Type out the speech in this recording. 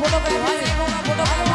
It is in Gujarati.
photo photo